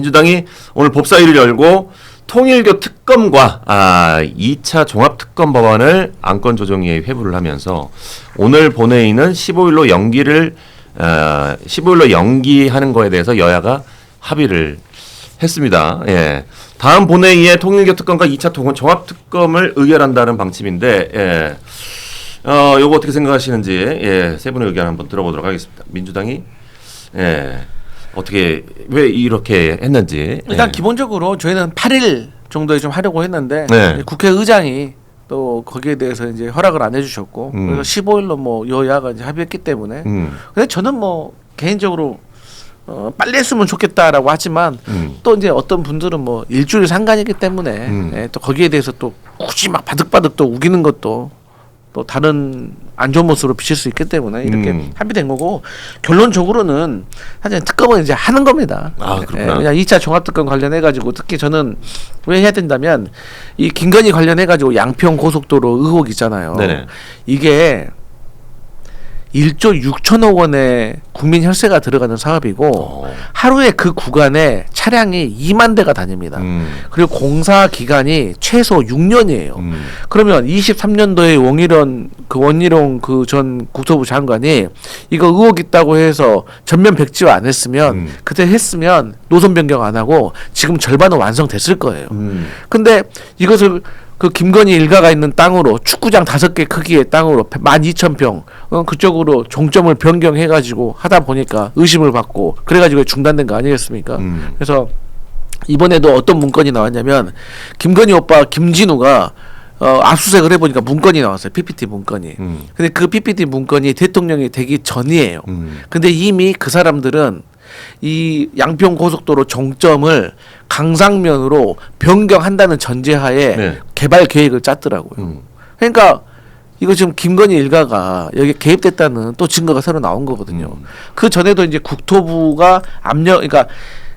민주당이 오늘 법사위를 열고 통일교 특검과 아, 2차 종합특검 법안을 안건 조정위에 회부를 하면서 오늘 본회의는 15일로 연기를 어, 15일로 연기하는 거에 대해서 여야가 합의를 했습니다. 예. 다음 본회의에 통일교 특검과 2차 통- 종합특검을 의결한다는 방침인데 예. 어, 요거 어떻게 생각하시는지 예, 세 분의 의견 한번 들어보도록 하겠습니다. 민주당이 예. 어떻게 왜 이렇게 했는지 일단 예. 기본적으로 저희는 8일 정도에 좀 하려고 했는데 네. 국회의장이 또 거기에 대해서 이제 허락을 안 해주셨고 음. 그래서 15일로 뭐 여야가 이제 합의했기 때문에 음, 근데 저는 뭐 개인적으로 어, 빨리 했으면 좋겠다라고 하지만 음. 또 이제 어떤 분들은 뭐 일주일 상관이기 때문에 음. 예, 또 거기에 대해서 또 굳이 막 바득바득 또 우기는 것도 또 다른 안 좋은 모습으로 비칠 수 있기 때문에 이렇게 음. 합의된 거고 결론적으로는 사실 특검은 이제 하는 겁니다. 아, 그렇구나. 예, 그냥 2차 종합특검 관련해 가지고 특히 저는 왜 해야 된다면 이 김건희 관련해 가지고 양평 고속도로 의혹 있잖아요. 네네. 이게 1조 6천억 원의 국민 혈세가 들어가는 사업이고 어. 하루에 그 구간에 차량이 2만 대가 다닙니다. 음, 그리고 공사 기간이 최소 6년이에요. 음, 그러면 23년도에 원희룡 그 원희룡 그전 국토부 장관이 이거 의혹 있다고 해서 전면 백지화 안 했으면 음. 그때 했으면 노선 변경 안 하고 지금 절반은 완성됐을 거예요. 음. 근데 이것을 그 김건희 일가가 있는 땅으로 축구장 다섯 개 크기의 땅으로 12,000평 어, 그쪽으로 종점을 변경해 가지고 하다 보니까 의심을 받고 그래 가지고 중단된 거 아니겠습니까? 음. 그래서 이번에도 어떤 문건이 나왔냐면 김건희 오빠 김진우가 어, 압수수색을 해보니까 문건이 나왔어요. PPT 문건이. 음. 근데 그 PPT 문건이 대통령이 되기 전이에요. 음. 근데 이미 그 사람들은 이 양평 고속도로 종점을 강상면으로 변경한다는 전제하에 네. 개발 계획을 짰더라고요. 음. 그러니까 이거 지금 김건희 일가가 여기 개입됐다는 또 증거가 새로 나온 거거든요. 음. 그 전에도 이제 국토부가 압력, 그러니까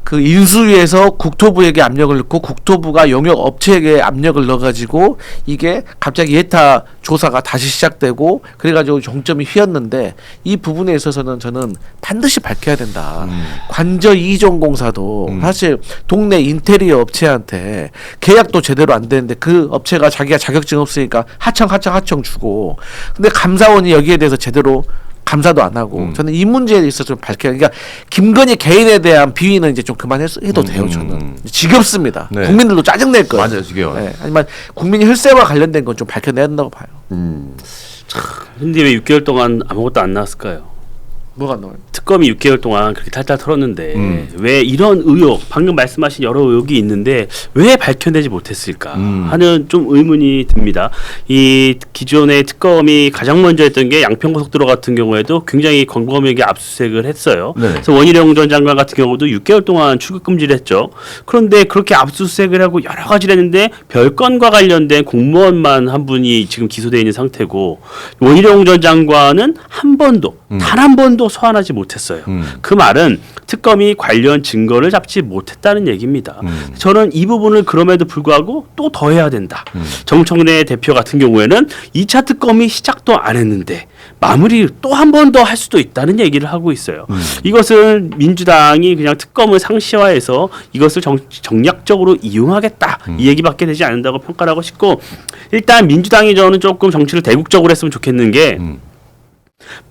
그 인수위에서 국토부에게 압력을 넣고 국토부가 용역 업체에게 압력을 넣어가지고 이게 갑자기 예타 조사가 다시 시작되고 그래가지고 종점이 휘었는데 이 부분에 있어서는 저는 반드시 밝혀야 된다. 음. 관저 이종 공사도 음. 사실 동네 인테리어 업체한테 계약도 제대로 안 되는데 그 업체가 자기가 자격증 없으니까 하청 하청 하청 주고 근데 감사원이 여기에 대해서 제대로 감사도 안 하고 음. 저는 이 문제에 있어서 좀 밝혀야 그러니까 김건희 개인에 대한 비위는 이제 좀 그만해도 음, 돼요 음, 저는 음. 지겹습니다 네. 국민들도 짜증 낼 거예요 맞아요, 지겨워요. 네. 하지만 국민 혈세와 관련된 건 좀 밝혀내야 된다고 봐요 음. 근데 왜 6개월 동안 아무것도 안 나왔을까요? 뭐가 나와요 특검이 6개월 동안 그렇게 탈탈 털었는데 음. 왜 이런 의혹 방금 말씀하신 여러 의혹이 있는데 왜 밝혀내지 못했을까 음. 하는 좀 의문이 듭니다. 이 기존의 특검이 가장 먼저 했던 게 양평고속도로 같은 경우에도 굉장히 광범위하게 압수수색을 했어요. 네. 그래서 원희룡 전 장관 같은 경우도 6개월 동안 출국 금지를 했죠. 그런데 그렇게 압수수색을 하고 여러 가지를 했는데 별건과 관련된 공무원만 한 분이 지금 기소되어 있는 상태고 원희룡 전 장관은 한 번도 음. 단 한 번도 소환하지 못했어요. 음. 그 말은 특검이 관련 증거를 잡지 못했다는 얘기입니다. 음. 저는 이 부분을 그럼에도 불구하고 또 더 해야 된다. 음. 정청래 대표 같은 경우에는 2차 특검이 시작도 안 했는데 마무리 또 한 번 더 할 수도 있다는 얘기를 하고 있어요. 음. 이것은 민주당이 그냥 특검을 상시화해서 이것을 정, 정략적으로 이용하겠다 음. 이 얘기밖에 되지 않는다고 평가를 하고 싶고 일단 민주당이 저는 조금 정치를 대국적으로 했으면 좋겠는 게 음.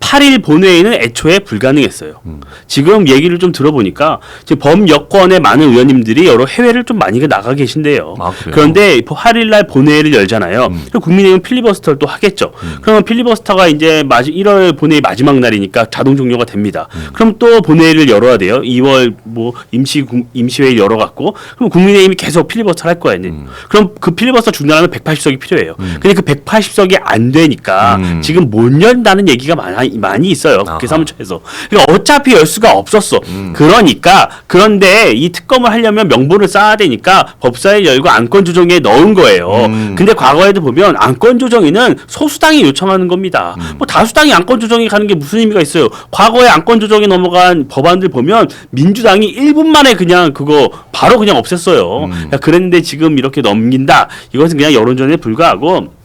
8일 본회의는 애초에 불가능했어요. 음. 지금 얘기를 좀 들어보니까 지금 범여권의 많은 의원님들이 여러 해외를 좀 많이 나가 계신데요. 아? 그런데 8일 날 본회의를 열잖아요. 음. 그럼 국민의힘 필리버스터를 또 하겠죠. 그러면 필리버스터가 이제 마지 1월 본회의 마지막 날이니까 자동 종료가 됩니다. 음. 그럼 또 본회의를 열어야 돼요. 2월 뭐 임시 국- 임시회의 열어 갖고 그럼 국민의힘이 계속 필리버스터를 할 거예요. 음. 그럼 그 필리버스터 중단하면 180석이 필요해요. 근데 그 180석이 안 되니까 음. 지금 못 연다는 얘기가 많이 많이 있어요. 국회. 사무처에서. 그러니까 어차피 열 수가 없었어. 음. 그러니까 그런데 이 특검을 하려면 명분을 쌓아야 되니까 법사위 열고 안건 조정에 넣은 거예요. 음. 근데 과거에도 보면 안건 조정에는 소수당이 요청하는 겁니다. 음. 뭐 다수당이 안건 조정에 가는 게 무슨 의미가 있어요? 과거에 안건 조정에 넘어간 법안들 보면 민주당이 1분 만에 그냥 그거 바로 그냥 없앴어요. 음. 그러니까 그랬는데 지금 이렇게 넘긴다. 이것은 그냥 여론전에 불과하고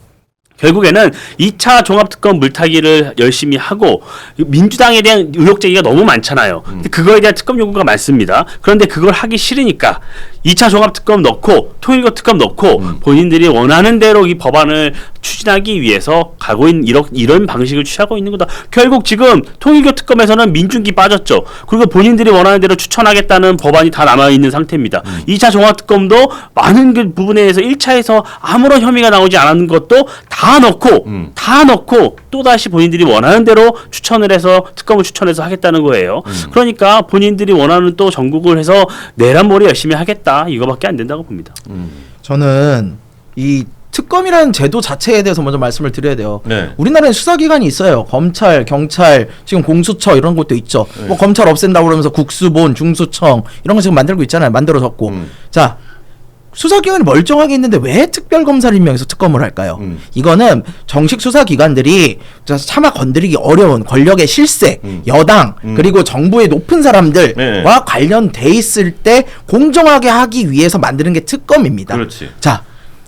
결국에는 2차 종합특검 물타기를 열심히 하고 민주당에 대한 의혹 제기가 너무 많잖아요. 근데 그거에 대한 특검 요구가 많습니다. 그런데 그걸 하기 싫으니까 2차 종합특검 넣고 통일교 특검 넣고 본인들이 원하는 대로 이 법안을 추진하기 위해서 가고 있는 이런, 이런 방식을 취하고 있는 거다. 결국 지금 통일교 특검에서는 민중기 빠졌죠. 그리고 본인들이 원하는 대로 추천하겠다는 법안이 다 남아 있는 상태입니다. 2차 종합특검도 많은 그 부분에 대해서 1차에서 아무런 혐의가 나오지 않은 것도 다 넣고 음. 다 넣고 또 다시 본인들이 원하는 대로 추천을 해서 특검을 추천해서 하겠다는 거예요. 음. 그러니까 본인들이 원하는 또 전국을 해서 내란몰이 열심히 하겠다 이거밖에 안 된다고 봅니다. 저는 이 특검이라는 제도 자체에 대해서 먼저 말씀을 드려야 돼요. 네. 우리나라에 수사기관이 있어요. 검찰, 경찰, 지금 공수처 이런 것도 있죠. 네. 뭐 검찰 없앤다고 그러면서 국수본, 중수청 이런 거 지금 만들고 있잖아요. 만들어졌고. 음. 자, 수사기관이 멀쩡하게 있는데 왜 특별검사를 임명해서 특검을 할까요? 음. 이거는 정식 수사기관들이 저 차마 건드리기 어려운 권력의 실세, 음. 여당, 음. 그리고 정부의 높은 사람들과 네. 관련돼 있을 때 공정하게 하기 위해서 만드는 게 특검입니다. 그렇지. 자,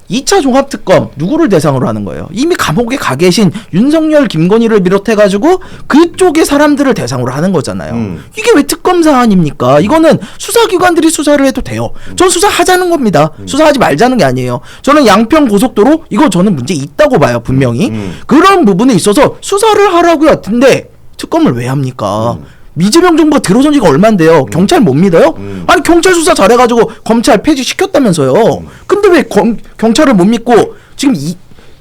2차 종합특검 누구를 대상으로 하는 거예요? 이미 감옥에 가 계신 윤석열, 김건희를 비롯해 가지고 그쪽의 사람들을 대상으로 하는 거잖아요. 음. 이게 왜 특검 사안입니까? 이거는 수사기관들이 수사를 해도 돼요. 전 수사하자는 겁니다. 수사하지 말자는 게 아니에요. 저는 양평 고속도로 이거 저는 문제 있다고 봐요, 분명히. 음. 그런 부분에 있어서 수사를 하라고요. 근데 특검을 왜 합니까? 미제명 정부가 들어선 지가 얼만데요. 경찰 못 믿어요? 음. 아니 경찰 수사 잘해가지고 검찰 폐지 시켰다면서요. 근데 왜 검, 경찰을 못 믿고 지금 이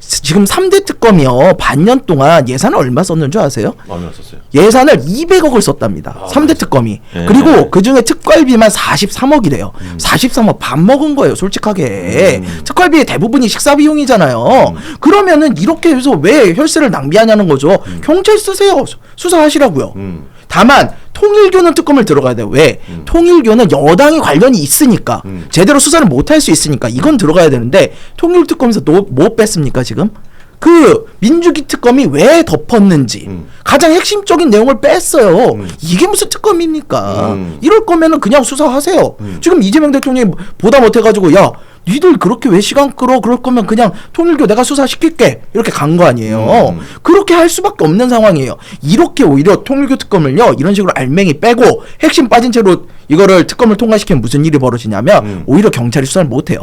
지금 3대 특검이요 반년 동안 예산을 얼마 썼는 줄 아세요? 마음에 왔었어요. 예산을 200억을 썼답니다. 아, 3대 특검이. 예. 그리고 그 중에 특활비만 43억이래요. 43억 밥 먹은 거예요, 솔직하게. 음. 특활비의 대부분이 식사 비용이잖아요. 그러면은 이렇게 해서 왜 혈세를 낭비하냐는 거죠. 경찰 쓰세요. 수- 수사하시라고요. 음. 다만 통일교는 특검을 들어가야 돼요. 왜? 통일교는 여당이 관련이 있으니까 음. 제대로 수사를 못 할 수 있으니까 이건 들어가야 되는데 통일 특검에서 또뭐 뺐습니까 지금? 그 민주기 특검이 왜 덮었는지 음. 가장 핵심적인 내용을 뺐어요. 음. 이게 무슨 특검입니까? 음. 이럴 거면은 그냥 수사하세요. 음. 지금 이재명 대통령이 보다 못해가지고 야 니들 그렇게 왜 시간 끌어? 그럴 거면 그냥 통일교 내가 수사시킬게 이렇게 간 거 아니에요. 음. 그렇게 할 수밖에 없는 상황이에요. 이렇게 오히려 통일교 특검을요 이런 식으로 알맹이 빼고 핵심 빠진 채로 이거를 특검을 통과시키면 무슨 일이 벌어지냐면 음. 오히려 경찰이 수사를 못 해요.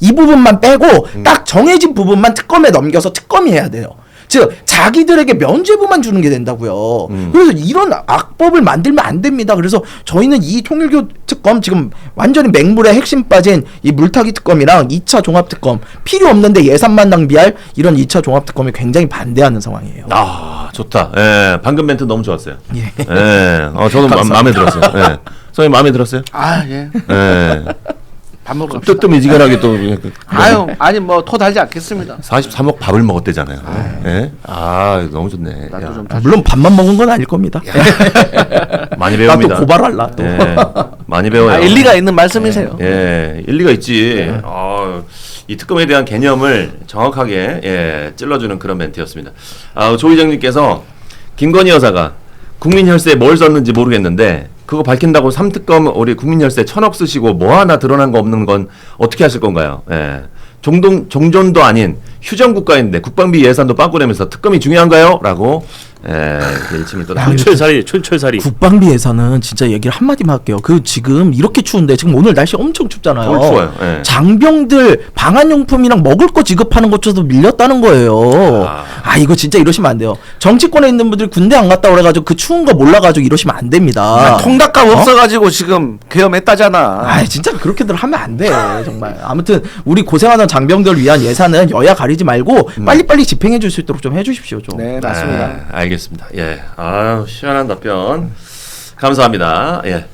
이 부분만 빼고 음. 딱 정해진 부분만 특검에 넘겨서 특검이 해야 돼요. 즉 자기들에게 면죄부만 주는 게 된다고요. 음. 그래서 이런 악법을 만들면 안 됩니다. 그래서 저희는 이 통일교 특검 지금 완전히 맹물에 핵심 빠진 이 물타기 특검이랑 2차 종합 특검 필요 없는데 예산만 낭비할 이런 2차 종합 특검에 굉장히 반대하는 상황이에요. 아 좋다. 예, 방금 멘트 너무 좋았어요. 예. 예, 어 저도 마. 마음에 들었어요. 예, 선생님 마음에 들었어요? 아 예. 예, 밥 먹으러 갑시다. 뜨뜻미지근하게 또 그- 아유 아니 뭐 토 달지 않겠습니다. 43억 밥을 먹었대잖아요. 예, 아 너무 좋네. 나도 야, 좀 아, 물론 밥만 먹은 건 아닐 겁니다. 많이 나 또 배웁니다. 고발할라 또. 예, 많이 배워요. 아, 일리가 있는 말씀이세요. 예, 일리가 있지. 아, 이 특검에 대한 개념을 정확하게 예, 찔러주는 그런 멘트였습니다. 아, 조희정님께서 김건희 여사가 국민 혈세에 뭘 썼는지 모르겠는데 그거 밝힌다고 삼특검 우리 국민 혈세 천억 쓰시고 뭐 하나 드러난 거 없는 건 어떻게 하실 건가요? 예. 종동 종전도 아닌 휴전 국가인데 국방비 예산도 빵꾸 내면서 특검이 중요한가요? 라고 예, 일침을 또 야, 나누죠. 촌철살이 촌철살이. 국방비 예산은 진짜 얘기를 한마디만 할게요. 그 지금 이렇게 추운데 지금 오늘 날씨 엄청 춥잖아요. 겨울 추워요. 예. 장병들 방한용품이랑 먹을 거 지급하는 것조차도 밀렸다는 거예요. 아. 아. 이거 진짜 이러시면 안 돼요. 정치권에 있는 분들이 군대 안 갔다 그래가지고 그 추운 거 몰라가지고 이러시면 안 됩니다. 아, 통닭값 없어가지고 지금 계엄했다잖아. 아 진짜 그렇게들 하면 안 돼. 정말. 아무튼 우리 고생하는 장병들 위한 예산은 여야 가리지 말고 음. 빨리빨리 집행해 줄 수 있도록 좀 해주십시오. 좀. 네 맞습니다. 아, 알겠습니다. 예. 아유, 시원한 답변. 감사합니다. 예.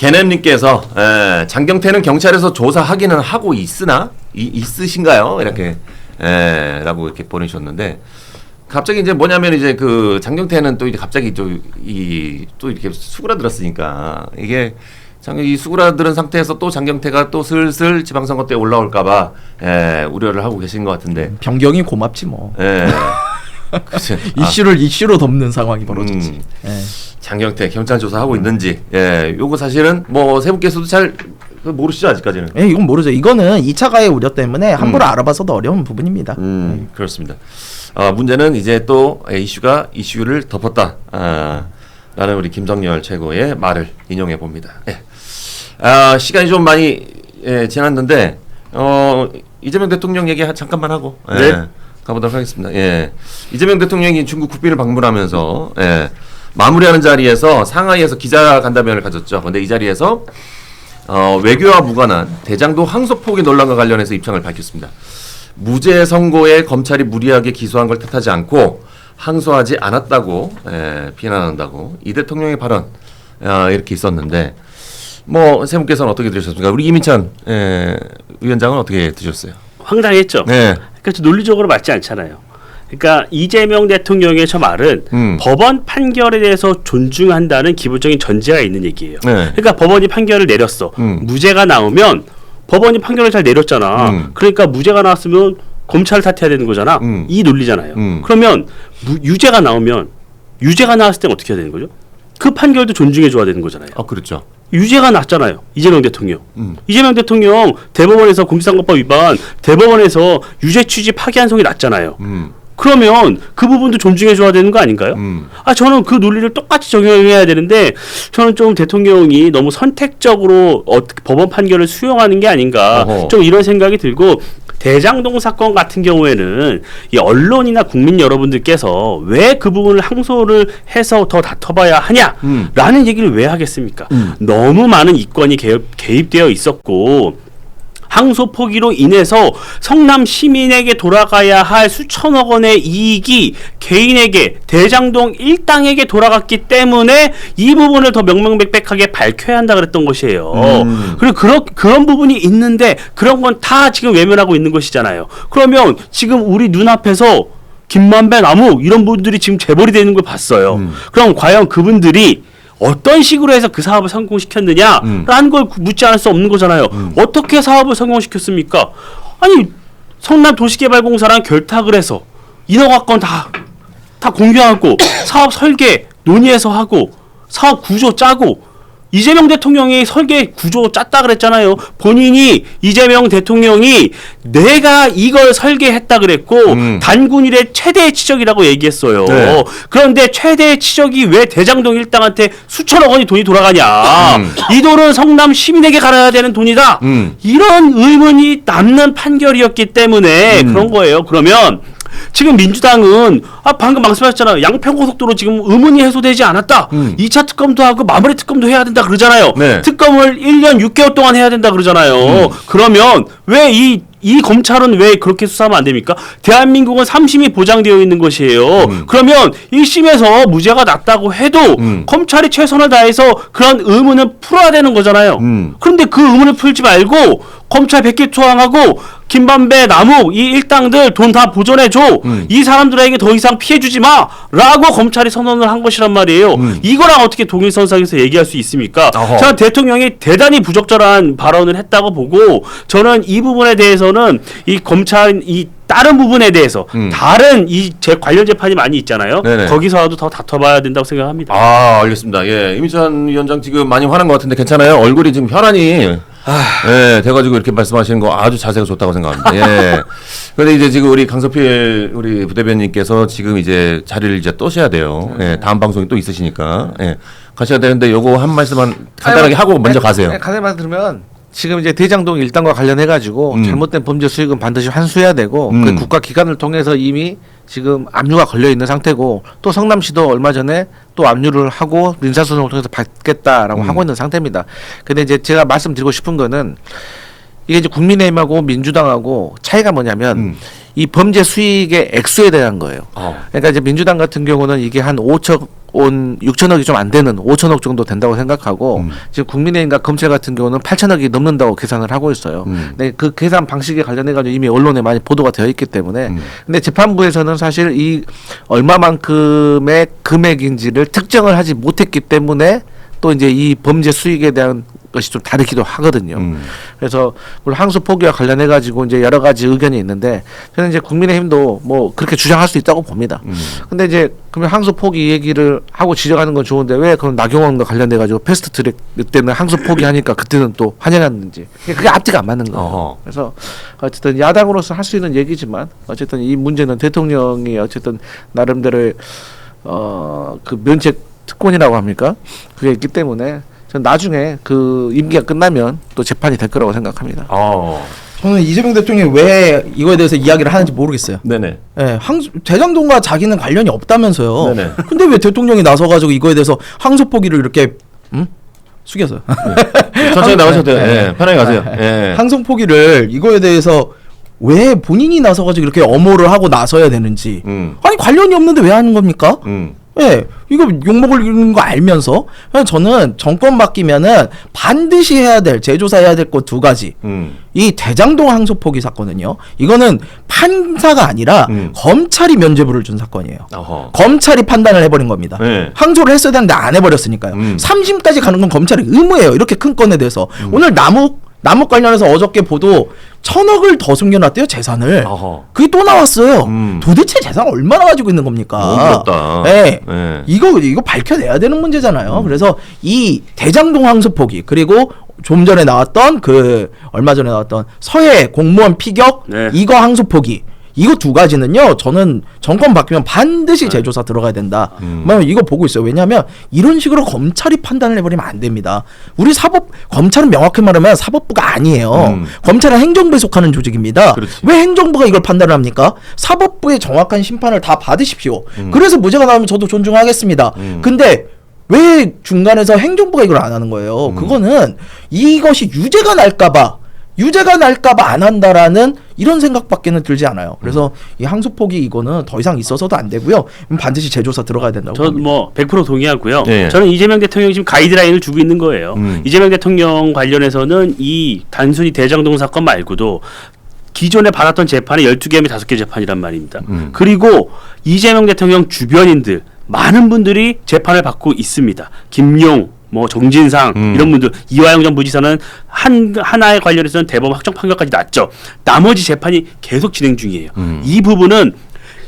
개냄님께서 예, 장경태는 경찰에서 조사하기는 하고 있으나 이, 있으신가요? 이렇게 예, 라고 이렇게 보내주셨는데 갑자기 이제 뭐냐면 이제 그 장경태는 또 이제 갑자기 또이또 이렇게 수그라들었으니까 이게 장경 이 수그라들은 상태에서 또 장경태가 또 슬슬 지방선거 때 올라올까봐 예, 우려를 하고 계신 것 같은데 변경이 고맙지 뭐. 예. 아, 이슈를 이슈로 덮는 상황이 벌어졌지. 음. 예. 장경태 경찰 조사하고 있는지 예 요거 사실은 뭐 세 분께서도 잘 모르시죠 아직까지는. 예, 이건 모르죠. 이거는 2차 가해 우려 때문에 함부로 알아봐서도 어려운 부분입니다. 음, 그렇습니다. 아, 문제는 이제 또 이슈가 이슈를 덮었다. 아, 라는 우리 김성열 최고의 말을 인용해 봅니다. 예. 아, 시간이 좀 많이 예, 지났는데 어, 이재명 대통령 얘기 하- 잠깐만 하고 예, 네. 가보도록 하겠습니다. 예. 이재명 대통령이 중국 국빈을 방문하면서 예, 마무리하는 자리에서 상하이에서 기자 간담회를 가졌죠. 근데 이 자리에서 어, 외교와 무관한 대장동 항소 포기 논란과 관련해서 입장을 밝혔습니다. 무죄 선고에 검찰이 무리하게 기소한 걸 탓하지 않고 항소하지 않았다고 에, 비난한다고 이 대통령의 발언 아, 이렇게 있었는데 뭐 세 분께서는 어떻게 들으셨습니까? 우리 이민찬 에, 위원장은 어떻게 들으셨어요? 황당했죠. 네. 그러니까 저 논리적으로 맞지 않잖아요. 그러니까 이재명 대통령의 저 말은 음. 법원 판결에 대해서 존중한다는 기본적인 전제가 있는 얘기예요. 네. 그러니까 법원이 판결을 내렸어. 음. 무죄가 나오면 법원이 판결을 잘 내렸잖아. 음. 그러니까 무죄가 나왔으면 검찰을 탓해야 되는 거잖아. 음. 이 논리잖아요. 음. 그러면 무, 유죄가 나오면 유죄가 나왔을 때는 어떻게 해야 되는 거죠? 그 판결도 존중해 줘야 되는 거잖아요. 아 그렇죠. 유죄가 났잖아요. 이재명 대통령. 음. 이재명 대통령 대법원에서 공직선거법 위반 대법원에서 유죄 취지 파기한 성이 났잖아요. 음. 그러면 그 부분도 존중해 줘야 되는 거 아닌가요? 음. 아 저는 그 논리를 똑같이 적용해야 되는데 저는 좀 대통령이 너무 선택적으로 어, 법원 판결을 수용하는 게 아닌가 어허. 좀 이런 생각이 들고 대장동 사건 같은 경우에는 이 언론이나 국민 여러분들께서 왜 그 부분을 항소를 해서 더 다퉈봐야 음. 하냐라는 얘기를 왜 하겠습니까? 너무 많은 이권이 개입, 개입되어 있었고 항소 포기로 인해서 성남 시민에게 돌아가야 할 수천억 원의 이익이 개인에게 대장동 일당에게 돌아갔기 때문에 이 부분을 더 명명백백하게 밝혀야 한다 그랬던 것이에요. 음. 그리고 그런 그런 부분이 있는데 그런 건 다 지금 외면하고 있는 것이잖아요. 그러면 지금 우리 눈앞에서 김만배 나무 이런 분들이 지금 재벌이 되는 걸 봤어요. 음. 그럼 과연 그분들이 어떤 식으로 해서 그 사업을 성공시켰느냐라는 걸 묻지 않을 수 없는 거잖아요. 어떻게 사업을 성공시켰습니까? 아니 성남 도시개발공사랑 결탁을 해서 인허가권 다 다 공개하고 사업 설계 논의해서 하고 사업 구조 짜고 이재명 대통령이 설계 구조 짰다 그랬잖아요. 본인이 이재명 대통령이 내가 이걸 설계했다 그랬고 음. 단군 일의 최대의 치적이라고 얘기했어요. 네. 그런데 최대의 치적이 왜 대장동 일당한테 수천억 원이 돈이 돌아가냐? 음. 이 돈은 성남 시민에게 갈아야 되는 돈이다. 음. 이런 의문이 남는 판결이었기 때문에 음. 그런 거예요. 그러면 지금 민주당은 아 방금 말씀하셨잖아요. 양평고속도로 지금 의문이 해소되지 않았다. 음. 이 2차 특검도 하고 마무리 특검도 해야 된다 그러잖아요. 네. 특검을 1년 6개월 동안 해야 된다 그러잖아요. 음. 그러면 왜이 이 검찰은 왜 그렇게 수사하면 안 됩니까? 대한민국은 3심이 보장되어 있는 것이에요. 음. 그러면 1심에서 무죄가 났다고 해도 음. 검찰이 최선을 다해서 그런 의문을 풀어야 되는 거잖아요. 음. 그런데 그 의문을 풀지 말고 검찰 백기 투항하고 김반배 남욱 이 일당들 돈 다 보존해 줘 음. 이 사람들에게 더 이상 피해 주지 마라고 검찰이 선언을 한 것이란 말이에요 음. 이거랑 어떻게 동일선상에서 얘기할 수 있습니까 어허. 저는 대통령이 대단히 부적절한 발언을 했다고 보고 저는 이 부분에 대해서는 이 검찰 이 다른 부분에 대해서 음. 다른 이 제 관련 재판이 많이 있잖아요 네네. 거기서라도 더 다퉈봐야 된다고 생각합니다 아 알겠습니다. 예, 이민찬 위원장 지금 많이 화난 것 같은데 괜찮아요? 얼굴이 지금 혈안이 예, 돼가지고 이렇게 말씀하시는 거 아주 자세가 좋다고 생각합니다. 예. 그런데 이제 지금 우리 강서필 우리 부대변님께서 지금 이제 자리를 이제 떠셔야 돼요. 예, 다음 방송이 또 있으시니까 예, 가셔야 되는데 요거 한 말씀만 간단하게 하고 먼저 가세요. 네, 간단히 말들으면 지금 이제 대장동 일당과 관련해 가지고 음. 잘못된 범죄 수익은 반드시 환수해야 되고 음. 그 국가 기관을 통해서 이미 지금 압류가 걸려 있는 상태고 또 성남시도 얼마 전에 또 압류를 하고 민사소송을 통해서 받겠다라고 음. 하고 있는 상태입니다. 근데 이제 제가 말씀드리고 싶은 거는 이게 이제 국민의힘하고 민주당하고 차이가 뭐냐면 음. 이 범죄 수익의 액수에 대한 거예요. 어. 그러니까 이제 민주당 같은 경우는 이게 한 5천 온 6천억이 좀 안 되는 5천억 정도 된다고 생각하고 음. 지금 국민의힘과 검찰 같은 경우는 8천억이 넘는다고 계산을 하고 있어요. 음. 근데 그 계산 방식에 관련해 가지고 이미 언론에 많이 보도가 되어 있기 때문에 음. 근데 재판부에서는 사실 이 얼마만큼의 금액인지를 특정을 하지 못했기 때문에 또 이제 이 범죄 수익에 대한 것이 좀 다르기도 하거든요. 음. 그래서 물론 항소 포기와 관련해 가지고 이제 여러 가지 의견이 있는데 저는 이제 국민의힘도 뭐 그렇게 주장할 수 있다고 봅니다. 음. 근데 이제 그러면 항소 포기 얘기를 하고 지적하는 건 좋은데 왜 그럼 나경원과 관련돼 가지고 패스트 트랙 때는 항소 포기하니까 그때는 또 환영했는지 그게 앞뒤가 안 맞는 거예요. 어허. 그래서 어쨌든 야당으로서 할 수 있는 얘기지만 어쨌든 이 문제는 대통령이 어쨌든 나름대로 어그 면책 특권이라고 합니까? 그게 있기 때문에 전 나중에 그 임기가 끝나면 또 재판이 될 거라고 생각합니다. 어. 저는 이재명 대통령이 왜 이거에 대해서 이야기를 하는지 모르겠어요. 네네. 예, 항 대장동과 자기는 관련이 없다면서요. 네네. 근데 왜 대통령이 나서가지고 이거에 대해서 항소 포기를 이렇게 음? 숙여서 천천히 나가셔도 돼요. 네. 예, 편하게 가세요. 예. 항소 포기를 이거에 대해서 왜 본인이 나서가지고 이렇게 엄호를 하고 나서야 되는지 음. 아니 관련이 없는데 왜 하는 겁니까? 음. 예, 이거 욕먹을 거 알면서 저는 정권 바뀌면은 반드시 해야 될 재조사해야 될 것 두 가지. 음. 이 대장동 항소 포기 사건은요. 이거는 판사가 아니라 음. 검찰이 면죄부를 준 사건이에요. 어허. 검찰이 판단을 해버린 겁니다. 네. 항소를 했어야 되는데 안 해버렸으니까요. 음. 삼 3심까지 가는 건 검찰의 의무예요. 이렇게 큰 건에 대해서. 음. 오늘 남욱, 남욱 관련해서 어저께 보도 천억을 더 숨겨놨대요, 재산을. 어허. 그게 또 나왔어요. 음. 도대체 재산 얼마나 가지고 있는 겁니까? 너무 부럽다. 네. 네. 이거, 이거 밝혀내야 되는 문제잖아요. 음. 그래서 이 대장동 항소 포기, 그리고 좀 전에 나왔던 그, 얼마 전에 나왔던 서해 공무원 피격, 네. 이거 항소 포기. 이거 두 가지는요, 저는 정권 바뀌면 반드시 네. 재조사 들어가야 된다. 음. 뭐 이거 보고 있어요. 왜냐하면 이런 식으로 검찰이 판단을 해버리면 안 됩니다. 우리 사법 검찰은 명확히 말하면 사법부가 아니에요. 음. 검찰은 행정부에 속하는 조직입니다. 그렇지. 왜 행정부가 이걸 판단을 합니까? 사법부의 정확한 심판을 다 받으십시오. 음. 그래서 무죄가 나오면 저도 존중하겠습니다. 음. 근데 왜 중간에서 행정부가 이걸 안 하는 거예요? 음. 그거는 이것이 유죄가 날까봐 유죄가 날까봐 안 한다라는 이런 생각밖에는 들지 않아요. 그래서 음. 이 항소폭이 이거는 더 이상 있어서도 안 되고요. 반드시 재조사 들어가야 된다고. 봅니다. 저뭐 100% 동의하고요. 예. 저는 이재명 대통령이 지금 가이드라인을 주고 있는 거예요. 음. 이재명 대통령 관련해서는 이 단순히 대장동 사건 말고도 기존에 받았던 재판이 12개, 5개 재판이란 말입니다. 음. 그리고 이재명 대통령 주변인들 많은 분들이 재판을 받고 있습니다. 김용 뭐 정진상 음. 이런 분들 이화영 전 부지사는 한 하나에 관련해서는 대법원 확정 판결까지 났죠. 나머지 재판이 계속 진행 중이에요. 음. 이 부분은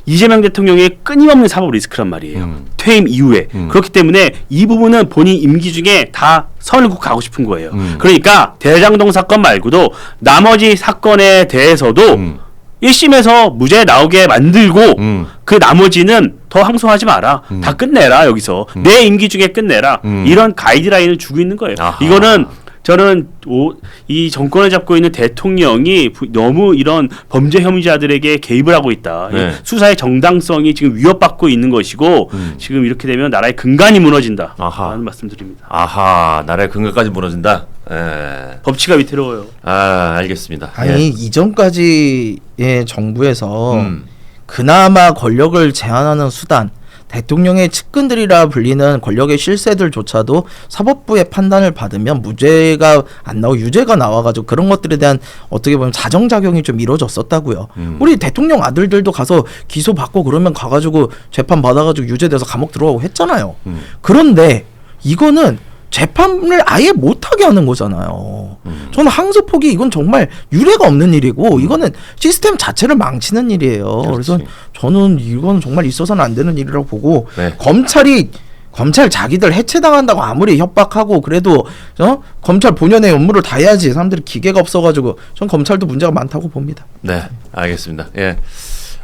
이재명 대통령의 끊임없는 사법 리스크란 말이에요. 음. 퇴임 이후에 음. 그렇기 때문에 이 부분은 본인 임기 중에 다 선을 긋고 가고 싶은 거예요. 음. 그러니까 대장동 사건 말고도 나머지 사건에 대해서도 음. 1심에서 무죄 나오게 만들고 음. 그 나머지는 더 항소하지 마라. 음. 다 끝내라 여기서 내 임기 중에 끝내라. 음. 이런 가이드라인을 주고 있는 거예요. 아하. 이거는 저는 오, 이 정권을 잡고 있는 대통령이 부- 너무 이런 범죄 혐의자들에게 개입을 하고 있다. 이 네. 수사의 정당성이 지금 위협받고 있는 것이고 음. 지금 이렇게 되면 나라의 근간이 무너진다. 아하. 라는 말씀드립니다. 아하, 나라의 근거까지 무너진다. 예. 법치가 위태로워요. 아, 알겠습니다. 아니 이전까지의 정부에서 음. 그나마 권력을 제한하는 수단 대통령의 측근들이라 불리는 권력의 실세들조차도 사법부의 판단을 받으면 무죄가 안 나오고 유죄가 나와가지고 그런 것들에 대한 어떻게 보면 자정작용이 좀 이루어졌었다고요. 음. 우리 대통령 아들들도 가서 기소 받고 그러면 가가지고 재판 받아가지고 유죄돼서 감옥 들어가고 했잖아요. 음. 그런데 이거는 재판을 아예 못하게 하는 거잖아요. 음. 저는 항소폭이 이건 정말 유례가 없는 일이고 이거는 시스템 자체를 망치는 일이에요. 그래서 그렇지. 저는 이건 정말 있어서는 안 되는 일이라고 보고 네. 검찰이 검찰 자기들 해체당한다고 아무리 협박하고 그래도 어? 검찰 본연의 업무를 다 해야지 사람들이 기계가 없어가지고 전 검찰도 문제가 많다고 봅니다. 네, 알겠습니다. 예.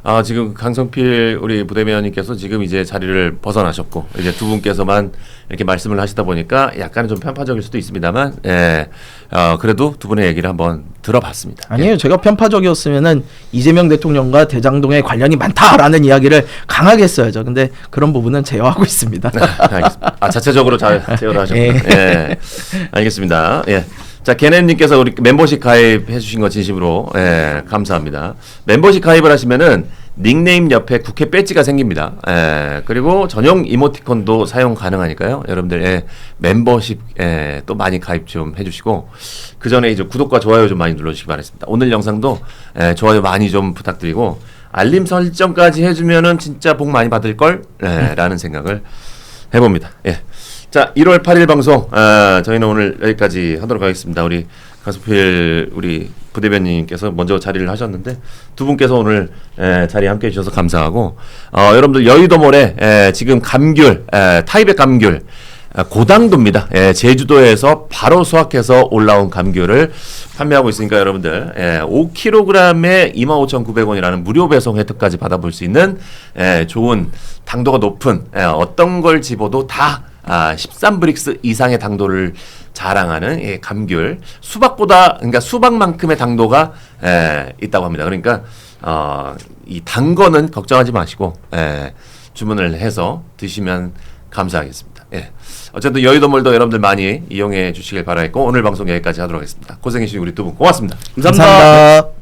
아, 지금 강성필 우리 부대변인께서 지금 이제 자리를 벗어나셨고 이제 두 분께서만 이렇게 말씀을 하시다 보니까 약간은 좀 편파적일 수도 있습니다만, 예. 어, 그래도 두 분의 얘기를 한번 들어봤습니다. 아니에요. 제가 편파적이었으면은 이재명 대통령과 대장동에 관련이 많다라는 이야기를 강하게 했어야죠. 근데 그런 부분은 제어하고 있습니다. 네, 알겠습니다. 아 자체적으로 잘 제어를 하셨군요. 예. 예. 알겠습니다. 예. 자, 게네님께서 우리 멤버십 가입해 주신 거 진심으로 예, 감사합니다. 멤버십 가입을 하시면은 닉네임 옆에 국회 배지가 생깁니다. 예, 그리고 전용 이모티콘도 사용 가능하니까요. 여러분들 예, 멤버십 예, 또 많이 가입 좀 해주시고 그 전에 이제 구독과 좋아요 좀 많이 눌러주시기 바랍니다. 오늘 영상도 예, 좋아요 많이 좀 부탁드리고 알림 설정까지 해주면은 진짜 복 많이 받을 걸 예, 라는 생각을 해봅니다. 예. 자, 1월 8일 방송 아, 저희는 오늘 여기까지 하도록 하겠습니다. 우리 가수필 우리 부대변님께서 먼저 자리를 하셨는데 두 분께서 오늘 에, 자리에 함께 해 주셔서 감사하고 어, 여러분들 여의도몰에 에, 지금 감귤 에, 타이백 감귤 아, 고당도입니다. 예, 제주도에서 바로 수확해서 올라온 감귤을 판매하고 있으니까 여러분들 예, 5kg에 25,900원이라는 무료 배송 혜택까지 받아볼 수 있는 예, 좋은 당도가 높은 예, 어떤 걸 집어도 다 아, 13브릭스 이상의 당도를 자랑하는 예, 감귤 수박보다 그러니까 수박만큼의 당도가 예, 있다고 합니다. 그러니까 어, 이단 거는 걱정하지 마시고 예, 주문을 해서 드시면 감사하겠습니다. 예. 어쨌든 여의도 몰도 여러분들 많이 이용해 주시길 바라겠고 오늘 방송 여기까지 하도록 하겠습니다. 고생해 주신 우리 두 분 고맙습니다. 감사합니다. 감사합니다.